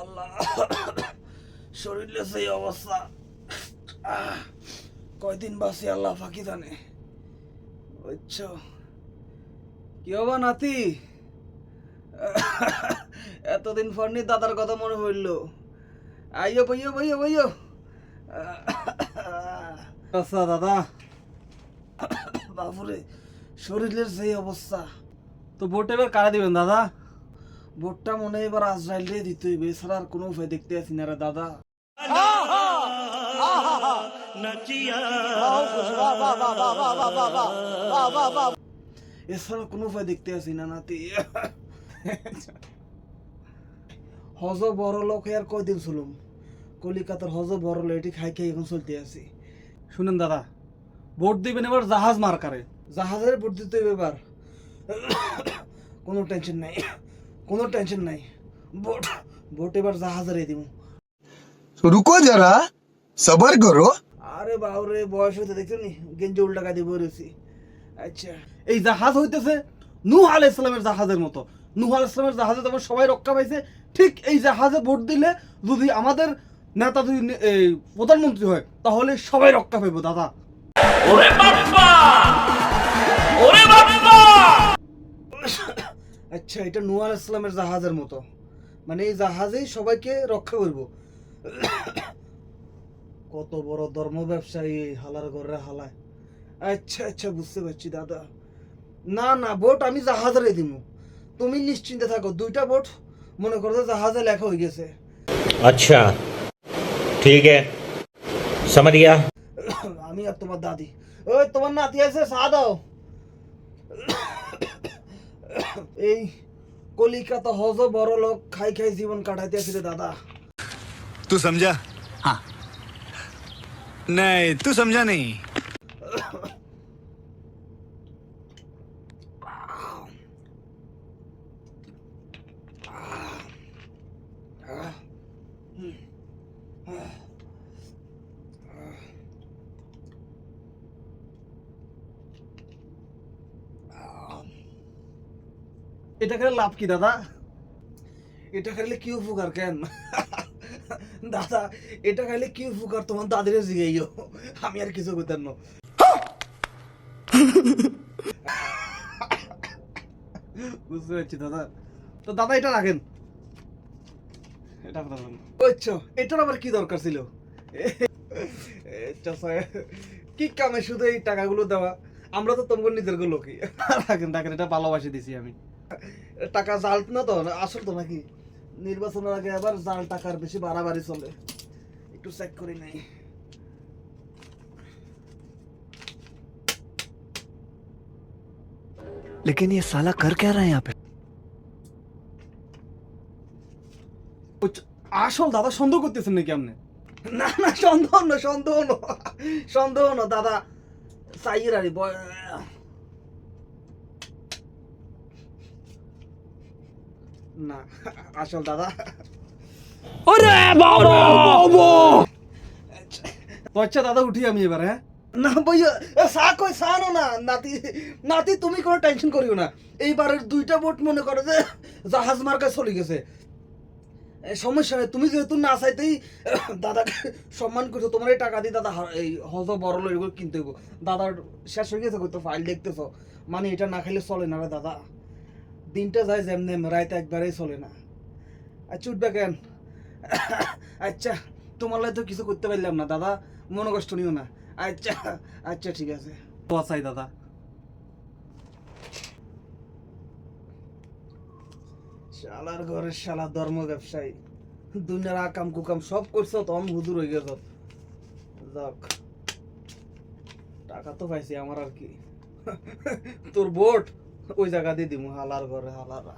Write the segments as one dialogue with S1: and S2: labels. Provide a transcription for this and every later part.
S1: আল্লাহ শরীরে সেই অবস্থা কয়দিন বাসি আল্লাহ ফাঁকি জানে। বুঝছ? কি হবা নাতি? এতদিন পর নি দাদার কথা মনে হইল আইয়ো, বইয়ো বইয়ো বইয়ো। আচ্ছা দাদা। বাপুরে, শরীরের সেই অবস্থা। তো ভোট এবার কারা দিবেন, দাদা? ভোটটা মনে হয় এবার আজরাইল দিয়ে দিতে হইবে, এছাড়া আর কোনো উপায় দেখতে আছি না রে, দাদা। এছাড়া কোনো উপায় দেখতে আছি না, নাতি। হজ বড় লোক আর কয়দিন শুলুম কলিকাতার হজ বড় লোক, এটি খাই খাই এখন চলতে আছি শুনেন, দাদা, ভোট দিবেন এবার জাহাজ মার্কারে। জাহাজের ভোট দিতে এবার। কোনো টেনশন নাই কোনো টেনশন নাই। বোট বোট এবার জাহাজ রে
S2: দিব রুকো যারা সবার করো।
S1: আরে বাবরে বয়স হইতে দেখছ নি? গেঞ্জি উল্টাকা দিব আচ্ছা এই জাহাজ হইতেছে নূহ আল ইসলামের জাহাজের মতো। নূহ আল ইসলামের জাহাজে যেমন সবাই রক্ষা পাইছে। ঠিক এই জাহাজে ভোট দিলে যদি আমাদের নেতা যদি প্রধানমন্ত্রী হয় তাহলে সবাই রক্ষা পাইব দাদা। ওরে বাপ্পা! আচ্ছা এটা নুয়াল ইসলামের জাহাজের মতো। মানে এই জাহাজেই সবাইকে রক্ষা করব। কত বড় ধর্ম ব্যবসায়ী হালার ঘরে হালায়। আচ্ছা আচ্ছা বুঝতে পারছি দাদা। না না ভোট আমি জাহাজে দিব। তুমি নিশ্চিন্তে থাকো দুইটা ভোট মনে করো জাহাজে লেখা হয়ে গেছে।
S3: আচ্ছা ঠিক আছে।
S1: আমি আর তোমার দাদি। ওই তোমার নাতি আছে সাদাও দাও এই কলিকাতা হজ বড় লোক খাই খাই জীবন কাটাইতে আসি দাদা।
S2: তুই সমঝা হ্যাঁ নাই তুই সমঝা নেই
S1: এটা খেলে লাভ কি, দাদা? এটা খাইলে কি উপকার, কেন? দাদা, এটা খাইলে কি উপকার? তোমার দাদিরে জিগাইও। আমি আর কিছু করতেন না। বুঝতে পারছি, দাদা। তো দাদা, এটা রাখেন। এটা রাখেন এটার আবার কি দরকার ছিল? কি কামে শুধু এই টাকাগুলো দেওয়া? আমরা তো তোমার নিজেরগুলো কি রাখেন রাখেন, এটা ভালোবাসি দিছি আমি। টাকা জাল না তো আসল তো নাকি নির্বাচনের আগে আবার জাল টাকার বেশি বাড়াবাড়ি চলে একটু চেক করি নাই
S4: लेकिन ये साला कर क्या रहा है यहाँ पे
S1: ওচ- আসল দাদা সন্দেহ করতেছেন নাকি আপনি না না সন্দেহ না সন্দেহ না সন্দেহ না দাদা চাইয়ের আরে না আসল দাদা। তো আচ্ছা দাদা উঠি আমি এবার হ্যাঁ? না ভাইয়া চা কই না নাতি নাতি তুমি কোনো টেনশন করিও না। এইবারের দুইটা ভোট মনে করো যে জাহাজ মার্কায় চলে গেছে। এ, সমস্যা নেই তুমি যেহেতু না চাইতেই দাদাকে সম্মান করছ তোমার এই টাকা দিয়ে দাদা এই হজ বড় লোক এগুলো কিনতে হইব। দাদার শেষ হয়ে গেছে তো ফাইল দেখতেছো। মানে এটা না খাইলে চলে না রে দাদা। দিনটা যায় যেমনি রাইতে একবারেই চলে না। আচ্ছা উঠবে কেন? আচ্ছা তোমার লাই তো কিছু করতে পারলাম না দাদা। মনে কষ্ট নিও না। আচ্ছা আচ্ছা ঠিক আছে। চাই দাদা। শালার ঘরের শালা ধর্ম ব্যবসায়ী। দুনিয়ার আকাম কুকাম সব করছ তো আমি হুজুর হয়ে গেছ। যাক টাকা তো পাইছি আমার আর কি। তোর ভোট? ওই জায়গা দিয়ে দিমু, হালার ঘরে, হালারা।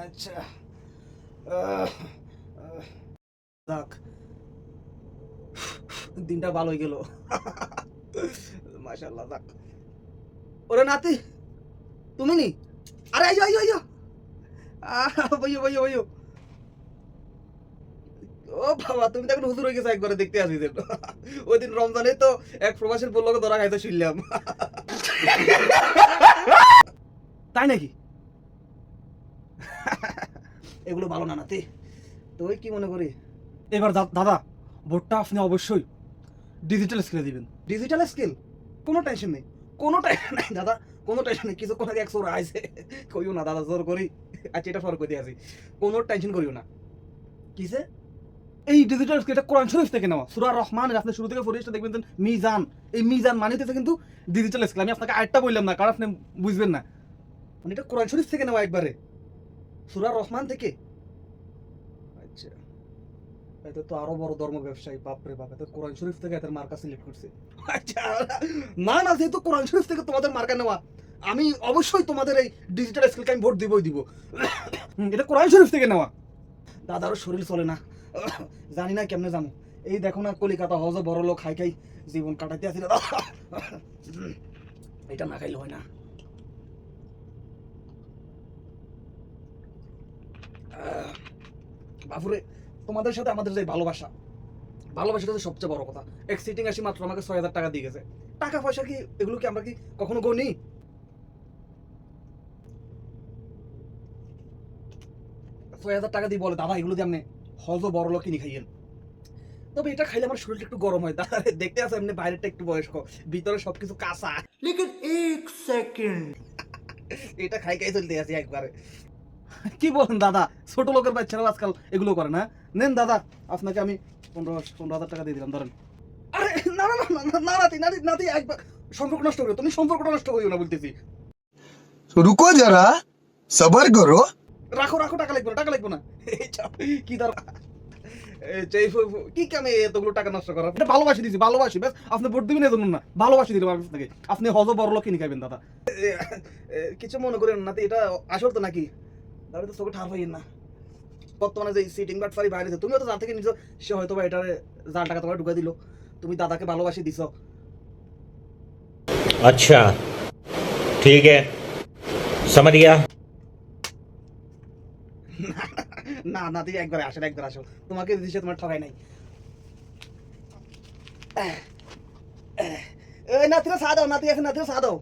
S1: আচ্ছা। দিনটা ভালো গেল। মাশাল্লাহ যাক। ওরে নাতি, তুমি নি? আরে আইয়ো আইয়ো আইয়ো বইয়ো বইয়ো বইয়ো। ও বাবা, তুমি তো এখন হুজুর হয়ে গেছো দেখতে আসি ওই দিন রমজানে তো এক প্রবাসীর বলল ধরা খাইতে শুনলাম তাই নাকি? এগুলো ভালো না নাতি। তুই কি মনে করি?
S5: এবার দাদা, ভোটটা আপনি অবশ্যই ডিজিটাল স্ক্রিনে দিবেন।
S1: ডিজিটাল স্কিল কোনো টেনশন নেই। কোনো টেনশন নেই, দাদা। কোনো টেনশন নেই। কিছুক্ষণ আগে একশো আইসে কইও না, দাদা, জোর করি। আচ্ছা এটা ফর করে আছি কোনো টেনশন করিও না। কিসে?
S5: এই ডিজিটাল স্ক্রিনটা কোরআন শরীফ থেকে নেওয়া। সুরা রহমান আপনি শুরু থেকে ফরিস্টা দেখবেন মিজান। এই মিজান মানিতেছে কিন্তু ডিজিটাল স্ক্রিন আমি আপনাকে আরেকটা বললাম না, কারণ আপনি বুঝবেন না।
S1: মানে এটা কোরআন শরীফ থেকে নেওয়া একবারে। সুরা রহমান থেকে। আচ্ছা। এটা তো আরও বড় ধর্ম ব্যবসায়ী বাপ এটা কোরআন শরীফ থেকে এদের মার্কা সিলেক্ট করছে। আচ্ছা না না, যেহেতু কোরআন শরীফ থেকে তোমাদের মার্কা নেওয়া, আমি অবশ্যই তোমাদের এই ডিজিটাল স্কিলকে আমি ভোট দিবই, দিব।
S5: এটা কোরআন শরীফ থেকে নেওয়া।
S1: দাদারও শরীর চলে না। জানি না কেমনে যাব এই দেখো না, কলিকাতা হজ বড় লোক খাই খাই জীবন কাটাইতে আসি দাদা এটা না খাইলে হয় না। বাপুরে, তোমাদের সাথে আমাদের যে ভালোবাসা, ভালোবাসাটা তো সবচেয়ে বড় কথা। এক সিটিং আসি মাত্র আমাকে ছয় হাজার টাকা দিয়ে গেছে। টাকা পয়সা কি, এগুলো কি আমরা কি কখনো গনি ছয় হাজার টাকা দিয়ে বলে, দাদা, এগুলো দিয়ে আপনি হজও বড় লোক কিনে খাইয়েন। তবে এটা খাইলে আমার শরীরটা একটু গরম হয়। দাদা দেখতে আছে এমনি বাইরেটা একটু বয়স্ক ভিতরে সবকিছু কাঁচা।
S6: লেকিন এক সেকেন্ড।
S1: এটা খাই খাই চলতে আসি একবারে।
S5: কি বলেন দাদা ছোট লোকের বাচ্চারাও আজকাল এগুলো করে না? নেন দাদা আপনাকে আমি পনেরো পনেরো হাজার টাকা দিয়ে দিলাম ধরেন।
S1: আরে না না না না না না না একবার সম্পর্ক নষ্ট করো তুমি সম্পর্কটা নষ্ট করিও না বলতেছি।
S2: রুকো যারা সবার করো।
S1: রাখো রাখো টাকা লাগবে না টাকা লাগবে না। কি দরকার এই যে ফু- ফু- কি কামে এতগুলো টাকা নষ্ট করা
S5: এটা ভালোবাসি দিছি ভালোবাসি ব্যাস আপনি ভোট দিবেন এজন্য না ভালোবাসি দিলাম আমি আপনাকে আপনি হজ বড় লোক কিনে খাবেন দাদা
S1: এ, এ, কিছু মনে করেন না নাতি, এটা আসল তো নাকি তাহলে তো চোখে ঠার হইয়েন না বর্তমানে যে সিটিং বাট ফারি বাইরে তুমিও তো যার থেকে নিছো সে হয়তো বা এটার যার টাকা তোমার ঢুকা দিল তুমি দাদাকে ভালোবাসি দিছো
S3: अच्छा ठीक है समझ गया
S1: না না তুই একবার আসেন একবার আসো। তোমাকে দিছে তোমার ঠকাই নাই। এই নাতিরা চা দাও নাতি আছে নাতিরা চা দাও।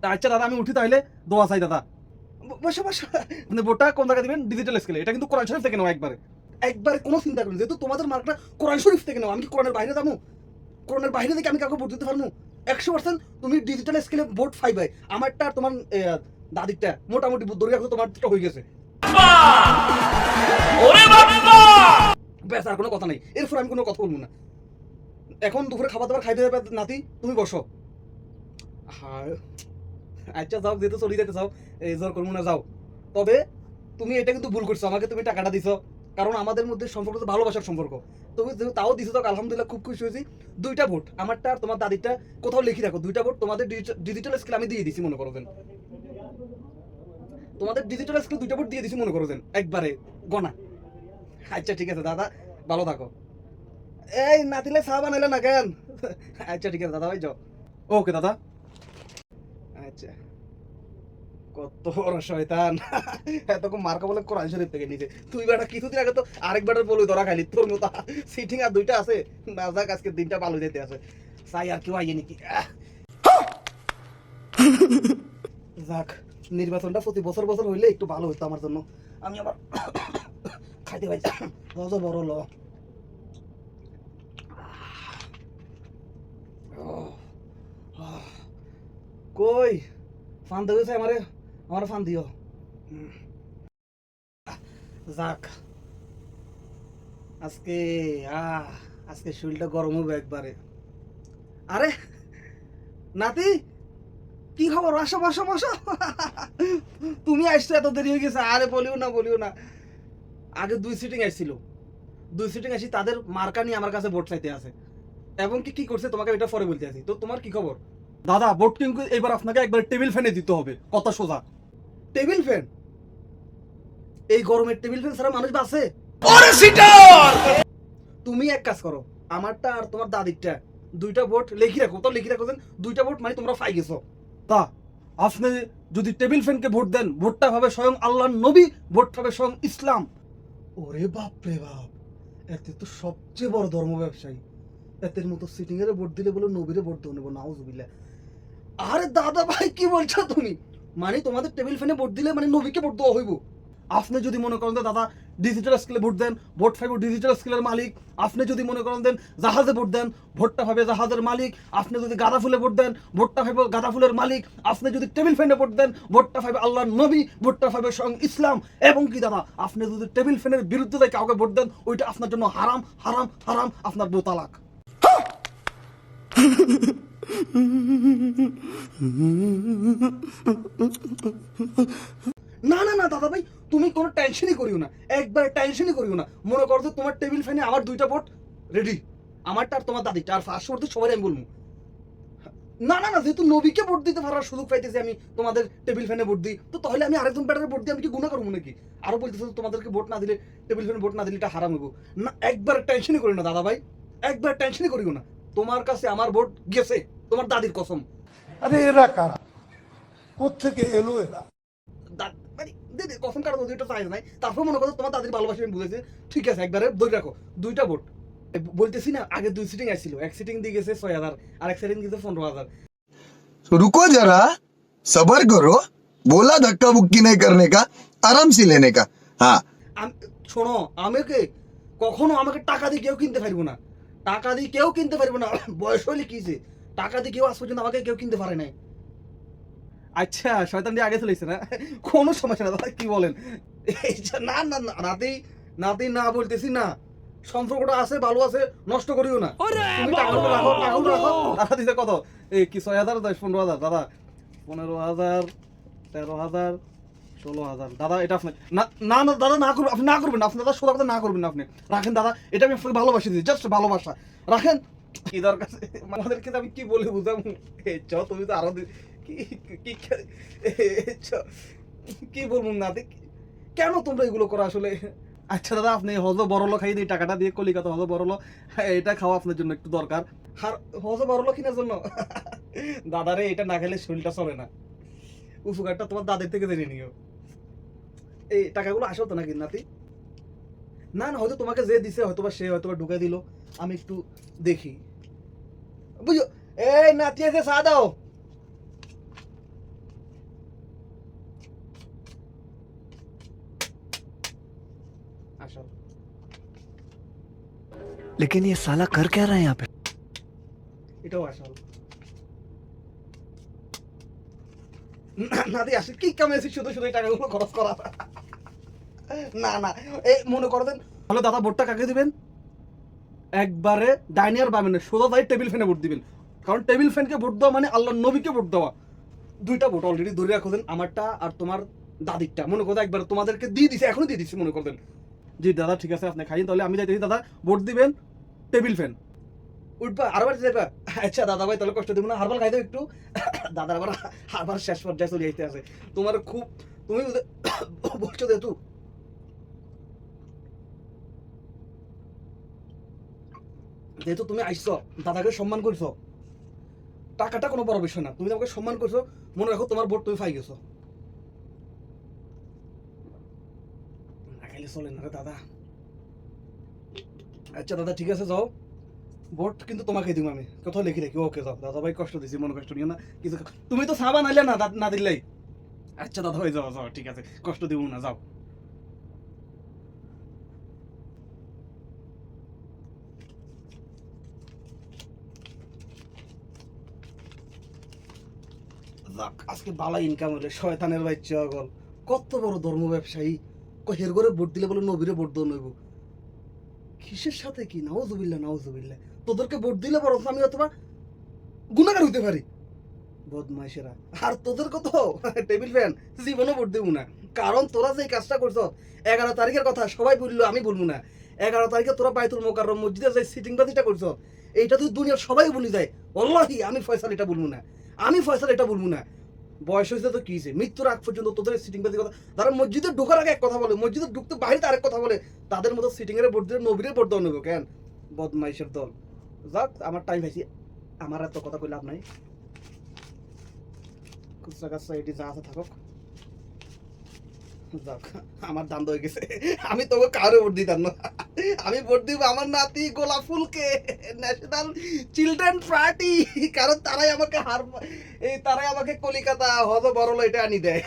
S5: তা আচ্ছা দাদা আমি উঠি তাহলে দোয়া চাই দাদা।
S1: বসো বসো।
S5: আপনি ভোটটা কোন জায়গায় দিবেন? ডিজিটাল স্কেলে এটা কিন্তু কোরআন শরীফ থেকে নেওয়া একবারে।
S1: একবার কোনো চিন্তা করি যেহেতু তোমাদের মার্কটা কোরআন শরীফ থেকে নাও আমি কি কোরআনের বাইরে যাব? কোরআনের বাইরে থেকে আমি কাউকে ভোট দিতে পারব? একশো পার্সেন্ট তুমি ডিজিটাল স্কেলে ভোট পাইবে আমারটা আর তোমার দাদিরটা মোটামুটি দড়ি রাখো তোমার হয়ে গেছে। ব্যাস, আর কোনো কথা নেই। এরপর আমি কোনো কথা বলব না। এখন দুপুরে খাবার দাবার খাইতে নাতি, তুমি বসো। হ্যাঁ আচ্ছা যাও যেহেতু চলে, যেতে চাও এই জোর করব না, যাও। তবে তুমি এটা কিন্তু ভুল করছ, আমাকে তুমি টাকাটা দিছো। কারণ আমাদের মধ্যে সম্পর্ক তো ভালোবাসার সম্পর্ক। তুমি তাও দিছো, তো আলহামদুলিল্লাহ খুব খুশি হয়েছি। দুইটা ভোট, আমারটা আর তোমার দাদিরটা কোথাও লিখে রাখো। দুইটা ভোট তোমাদের ডিজিটাল স্কিল আমি দিয়ে দিছি, মনে করো তোমাদের ডিজিটাল স্কিল দুইটা ভোট দিয়ে দিছি, মনে করো একবারে, গনা। আচ্ছা ঠিক আছে, দাদা, ভালো থাকো। এই, নাতিলে চা বানাইলে না কেন? আচ্ছা ঠিক আছে, দাদা ভাই যাও।
S5: ওকে, দাদা।
S1: আচ্ছা। কত বড় শয়তান। এতক্ষণ মার্কা বলে কোরআন শরীফ থেকে নিচে তুই বেটা কিছুদিন আগে তো আরেক বেটার বলে ধরা খাইলি, তোর মতো সিটিং আর দুইটা আছে। না যাক, আজকে দিনটা ভালো যেতে আছে। চাই আর কেউ আইয়ে নাকি। যাক। নির্বাচনটা প্রতি বছর বছর হইলে একটু ভালো হতো আমার জন্য। আমি আবার খাইতে পাই রজ বড় ল কই? ফান দিয়েছে আমারে। আমার ফান দিও। যাক। আজকে, আহ, আজকে শরীরটা গরম হবে একবারে। আরে, নাতি! কি খবর? আসো বসো বসো। তুমি আসছো এত দেরি হয়ে গেছে। আরে বলিও না বলিও না। আগে দুই সিটিং আসছিল দুই সিটিং আসি তাদের মার্কা নিয়ে আমার কাছে ভোট চাইতে আছে। এবং কি কি করছে তোমাকে এটা পরে বলতে আছি। তো তোমার কি খবর?
S5: দাদা ভোট কিন্তু এবার আপনাকে একবার টেবিল ফ্যানে দিতে হবে। কথা সোজা।
S1: টেবিল ফ্যান এই গরমের টেবিল ফ্যান ছাড়া মানুষ বাসে তুমি এক কাজ করো। আমারটা আর তোমার দাদিরটা দুইটা ভোট লিখি রাখো। তো লিখি রাখো দুইটা ভোট মানে তোমরা ফাই গেছো।
S5: তা, আপনি যদি টেবিল ফ্যানকে ভোট দেন, ভোটটা হবে স্বয়ং আল্লাহর নবী ভোট হবে স্বয়ং ইসলাম।
S1: ওরে বাপ রে বাপ, এতে তো সবচেয়ে বড় ধর্ম ব্যবসায়ী। এতের মতো সিটিং এর ভোট দিলে বলে নবীরে ভোট দেবো নেব, নাউজুবিল্লাহ। আরে দাদা ভাই, কি বলছো তুমি? মানে তোমাদের টেবিল ফ্যানে ভোট দিলে মানে নবীকে ভোট দেওয়া হইব। আপনি যদি মনে করেন দাদা ডিজিটাল স্কেলে ভোট দেন, ভোট পাইব ডিজিটাল স্কেলের মালিক। আপনি যদি মনে করেন দেন জাহাজে ভোট দেন, ভোটটা পাবে জাহাজের মালিক। আপনি যদি গাঁদা ফুলে ভোট দেন, ভোটটা পাইব গাঁদা ফুলের মালিক। আপনি যদি টেবিল ফ্যানে ভোট দেন, ভোটটা পাইবে আল্লাহর নবী, ভোটটা পাইবে স্বয়ং ইসলাম। এবং কি দাদা, আপনি যদি টেবিল ফ্যানের বিরুদ্ধে যায় কাউকে ভোট দেন, ওইটা আপনার জন্য হারাম হারাম হারাম, আপনার বউ তালাক। না না না, দাদা ভাই, তুমি কোনো টেনশনই করিও না। একবার টেনশনই করিও না। মনে করো তোমার টেবিল ফ্যানে আমার দুইটা ভোট রেডি আমারটা আর তোমার দাদিটা আর ফার্স্ট ভোট সবাই আমি বলব। না না না, যেহেতু নবীকে ভোট দিতে পারার সুযোগ পাইতেছি, আমি তোমাদের টেবিল ফ্যানে ভোট দিই। তো তাহলে আমি আরেকজন ব্যাটারে ভোট দিই আমি কি গুণা করব নাকি? আরও বলতেছো তোমাদেরকে ভোট না দিলে টেবিল ফ্যানে ভোট না দিলে এটা হারাম হব না, একবার টেনশনই করি না, দাদা ভাই। একবার টেনশনই করিও না। তোমার কাছে আমার ভোট গেছে। তোমার দাদির কসম।
S6: আরে এরা কারা? কোথেকে এলো এরা?
S1: সত্যি কখন কারও দুইটা চাই নাই তারপর মনে করো তোমার তাদের ভালোবাসা আমি বুঝেছি। ঠিক আছে একবারে ধরে রাখো দুইটা ভোট। বলতেছি না আগে দুই সিটিং আসছিল এক সিটিং দিয়ে গেছে ছয় হাজার আর এক সিটিং গেছে পনেরো হাজার।
S2: রুকো যারা সবার করো বলা ধাক্কা বুক্কি নাই করনে কা আরাম সে লেনে কা।
S1: হ্যাঁ। শোনো আমাকে কখনো আমাকে টাকা দিয়ে কেউ কিনতে পারব না। টাকা দিয়ে কেউ কিনতে পারব না বয়স হলে কি যে টাকা দিয়ে কেউ আজ পর্যন্ত আমাকে কেউ কিনতে পারে নাই।
S5: আচ্ছা শয়তান দিয়ে আগে চলেছে না? কোনো সমস্যা না দাদা কি বলেন?
S1: না না না নাতি নাতি না বলতেছি না। সম্পর্কটা আছে ভালো আছে নষ্ট করিও না। তুমি টাকাগুলো রাখো টাকাগুলো রাখো।
S5: দাদা দিতে কত এই কি ছয় হাজার দশ পনেরো হাজার? দাদা পনেরো হাজার তেরো হাজার ষোলো হাজার। দাদা এটা আপনি না না না দাদা না করবেন আপনি না করবেন আপনি দাদা সোজা কথা না করবেন আপনি। রাখেন দাদা এটা আমি আপনাকে ভালোবাসি দিচ্ছি জাস্ট ভালোবাসা। রাখেন। কি দরকার আমাদেরকে আমি কি বলে বুঝাবো? এই চ তুমি তো আরও দি- কি কি বলব না কেন তোমরা এগুলো করো আসলে? আচ্ছা দাদা, আপনি হজ বড়লো খাই টাকাটা দিয়ে কলিকাতা হজ বড়লো এটা খাওয়া আপনার জন্য একটু দরকার।
S1: আর হজ বড় লোক কিনার জন্য? দাদারে এটা না খেলে শরীরটা চলে না। উপকারটা তোমার দাদের থেকে জেনে নিও। এই টাকাগুলো আসো তো নাকি, নাতি? না না, হয়তো তোমাকে যে দিছে হয়তো বা সে হয়তো বা ঢুকাই দিল। আমি একটু দেখি। বুঝো, এই নাতি এসে চা দাও।
S4: लेकिन ये साला कर क्या रहा है यहाँ पे
S1: এটাও আসল না- না দিয়ে আসি কি কামেছি শুধু শুধু এই টাকাগুলো খরচ করা না না এই মনে করো দেন
S5: তাহলে দাদা ভোটটা কাকে দিবেন একবারে ডাইনিয়ার বামেন সোজা যাই টেবিল ফ্যানে ভোট দিবেন কারণ টেবিল ফ্যানকে ভোট দেওয়া মানে আল্লাহ নবীকে ভোট দেওয়া
S1: দুইটা ভোট অলরেডি ধরে রাখো দেন আমারটা আর তোমার দাদিরটা মনে করো একবার তোমাদেরকে দিয়ে দিছে এখনই দিয়ে দিছি মনে করতেন
S5: জি দাদা ঠিক আছে আপনি খাইন তাহলে আমি যাইতেছি দাদা ভোট দিবেন টেবিল ফ্যান।
S1: উঠবা, আরও বাড়ি যাবা আচ্ছা দাদা ভাই তাহলে কষ্ট দেবো না, হারবাল খাই দাও একটু। দাদার আবার হারবার শেষ পর্যায়ে চলে যাইতে আছে। তোমার খুব তুমি বলছো যেহেতু যেহেতু তুমি আইসছো দাদাকে সম্মান করছ, টাকাটা কোনো বড় বিষয় না। তুমি আমাকে সম্মান করছ, মনে রাখো তোমার ভোট তুমি পাই গেছো। না খাইলে চলে না রে দাদা। আচ্ছা দাদা, ঠিক আছে, যাও। ভোট কিন্তু তোমাকে দিব আমি। কোথাও লিখি রাখি ওকে যাও। দাদা ভাই কষ্ট দিছি, মনে কষ্ট নিও না। কিছু তুমি তো সাবা নাইলে না না দিলেই। আচ্ছা দাদা ভাই যাও যাও, ঠিক আছে। কষ্ট দিব না, যাও। যাক, আজকে বালা ইনকাম হলে, শয়তানের বাচ্চা গল কত বড় ধর্ম ব্যবসায়ী হের করে ভোট দিলে বলে নবীরে ভোট দেওয়া নইব? কিসের সাথে কি? নাউজুবিল্লাহ নাউজুবিল্লাহ। তোদেরকে ভোট দিলে বরং আমি অথবা গুণাগার হইতে পারি। বদমাইশেরা। আর তোদের কত? টেবিল ফ্যান, জীবনও ভোট দেবো না। কারণ তোরা যে কাজটা করছ, এগারো তারিখের কথা সবাই বলল, আমি বলব না। এগারো তারিখে তোরা বাইতুল মোকাররম মসজিদে যে সিটিং বাজিটা করছ, এইটা তুই দুনিয়ার সবাই বলি যায় অল্লাহি আমি ফয়সাল এটা বলব না। আমি ফয়সাল এটা বলব না। বয়স হয়েছে তো কি মৃত্যুর আগ পর্যন্ত তোদের সিটিং বাজি কথা তারা মসজিদে ঢোকার আগে এক কথা বলে, মসজিদে ঢুকতে বাইরে আরেক কথা বলে। তাদের মতো সিটিং এর ভোট দিয়ে নবীরে ভোট দেওয়া নেব, কেন? বদমাইশের দল। যাক, আমার টাইম হয়েছে। আমার এত কথা কই লাভ নাই। এটি যা আছে থাকুক। যাক, আমার দাম হয়ে গেছে। আমি তোকে কারও ভোট দিতাম না। আমি ভোট দিব আমার নাতি গোলাপ ফুলকে ন্যাশনাল চিলড্রেন পার্টি কারণ তারাই আমাকে হার এই তারাই আমাকে কলিকাতা হজ বড় এটা আনি দেয়।